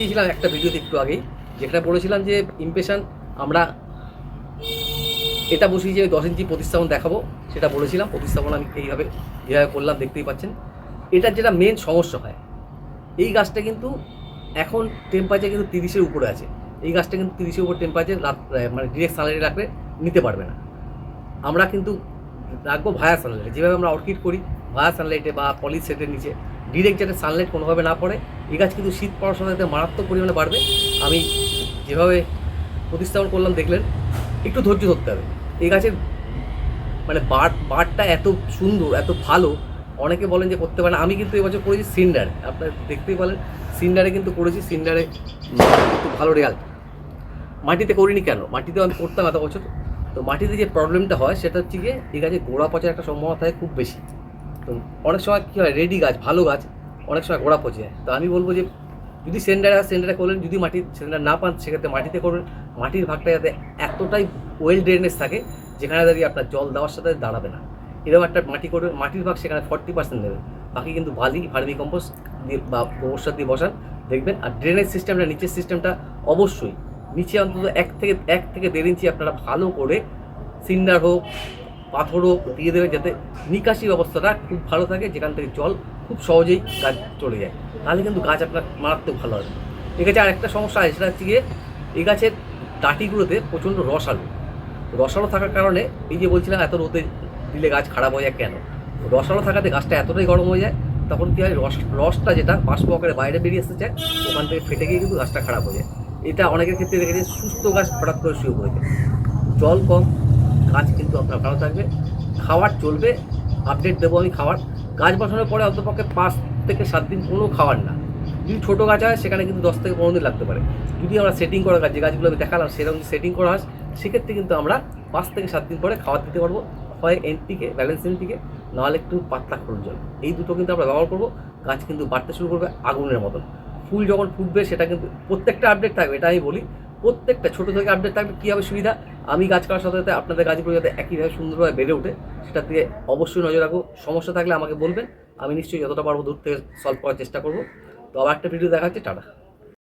দিয়েছিলাম একটা ভিডিওতে একটু আগেই যেখানে বলেছিলাম যে ইমপ্রেশন আমরা এটা বসিয়ে যে দশ ইঞ্চি প্রতিস্থাপন দেখাবো, সেটা বলেছিলাম। প্রতিস্থাপন আমি এইভাবে যেভাবে করলাম, দেখতেই পাচ্ছেন। এটার যেটা মেন সমস্যা হয়, এই গাছটা কিন্তু এখন টেম্পারেচার কিন্তু তিরিশের উপরে আছে। এই গাছটা কিন্তু তিরিশের উপর টেম্পারেচার মানে ডিরেক্ট স্যালারি রাখলে নিতে পারবে না। আমরা কিন্তু রাখব ভায়া সানলাইটে যেভাবে আমরা অর্কিড করি ভায়া সানলাইটে বা পলি সেটের নিচে ডিরেক্ট যাতে সানলাইট কোনোভাবে না পড়ে এই গাছ কিন্তু শীত পড়ার সাথে সাথে মারাত্মক পরিমাণে বাড়বে। আমি যেভাবে প্রতিস্থাপন করলাম, দেখলেন, একটু ধৈর্য ধরতে হবে। এই গাছের মানে বাট বাটটা এত সুন্দর, এত ভালো, অনেকে বলেন যে করতে পারেন আমি কিন্তু এবছর করেছি সিন্ডারে। আপনারা দেখতেই পারেন সিন্ডারে কিন্তু করেছি, সিন্ডারে একটু ভালো রেজাল্ট। মাটিতে করিনি কেন? মাটিতেও আমি করতাম এত বছর। তো মাটিতে যে প্রবলেমটা হয়, সেটা হচ্ছে গিয়ে এই গাছে গোড়া পচার একটা সম্ভাবনা থাকে খুব বেশি। তো অনেক সময় কী হয়, রেডি গাছ, ভালো গাছ অনেক সময় গোড়া পচে যায়। তো আমি বলব যে, যদি সেন্ডারে সেন্ডারে করলেন, যদি মাটি সেন্ডার না পান, সেক্ষেত্রে মাটিতে করবেন মাটির ভাগটা যাতে এতটাই ওয়েল ড্রেনেজ থাকে, যেখানে দাঁড়িয়ে আপনার জল দেওয়ার সাথে দাঁড়াবে না। এরকম একটা মাটি করবে মাটির ভাগ সেখানে ফর্টি পার্সেন্ট দেবে। বাকি কিন্তু বালি, ভার্মি কম্পোস্ট দিয়ে বা গোবর সার দিয়ে বসান, দেখবেন। আর ড্রেনেজ সিস্টেমটা নিচের সিস্টেমটা অবশ্যই, নিচে অন্তত এক থেকে এক থেকে দেড় ইঞ্চি আপনারা ভালো করে সিন্ডার হোক, পাথর হোক, দিয়ে দেবেন যাতে নিকাশি ব্যবস্থাটা খুব ভালো থাকে, যেখান থেকে জল খুব সহজেই গাছ চলে যায়। তাহলে কিন্তু গাছ আপনার মারাত্মক ভালো হবে। এই গাছে আরেকটা সমস্যা আছে, সেটা হচ্ছে গিয়ে এই গাছের ডাটিগুলোতে প্রচণ্ড রসালো রসালো থাকার কারণে এই যে বলছিলাম, এত রোদে দিলে গাছ খারাপ হয়ে যায় কেন? রসালো থাকাতে গাছটা এতটাই গরম হয়ে যায়, তখন কী হয়, রস, রসটা যেটা বাষ্প আকারে বাইরে বেরিয়ে আসতে চায় ওখান থেকে ফেটে গিয়ে কিন্তু গাছটা খারাপ হয়ে যায়। এটা অনেকের ক্ষেত্রে দেখেছি, সুস্থ গাছ হঠাৎ করে শুরু হয়ে যায়। জল কম, গাছ কিন্তু আপনার ভালো থাকবে খাবার চলবে, আপডেট দেবো আমি খাবার গাছ বসানোর পরে অন্তপক্ষে পাঁচ থেকে সাত দিন কোনো খাবার না। যদি ছোটো গাছ হয়, সেখানে কিন্তু দশ থেকে পনেরো দিন লাগতে পারে। যদি আমরা সেটিং করা গাছ, যে গাছগুলো আমি দেখালাম, সেরকম সেটিং করা হয়, সেক্ষেত্রে কিন্তু আমরা পাঁচ থেকে সাত দিন পরে খাবার দিতে পারব। হয় এনটিকে ব্যালেন্স এনটিকে নাহলে একটু পাতলা করুন জল এই দুটো কিন্তু আমরা ব্যবহার করব। গাছ কিন্তু বাড়তে শুরু করবে আগুনের মতন। ফুল যখন ফুটবে, সেটা কিন্তু প্রত্যেকটা আপডেট থাকবে। এটা আমি বলি প্রত্যেকটা ছোটো থেকে আপডেট থাকবে, কী হবে সুবিধা? আমি গাছ করার সাথে সাথে আপনাদের গাছগুলো যাতে একইভাবে সুন্দরভাবে বেড়ে ওঠে সেটার দিয়ে অবশ্যই নজর রাখব সমস্যা থাকলে আমাকে বলবেন, আমি নিশ্চয়ই যতটা পারব দূর থেকে সলভ করার চেষ্টা করব। তো আবার একটা ভিডিও দেখা হচ্ছে টাটা।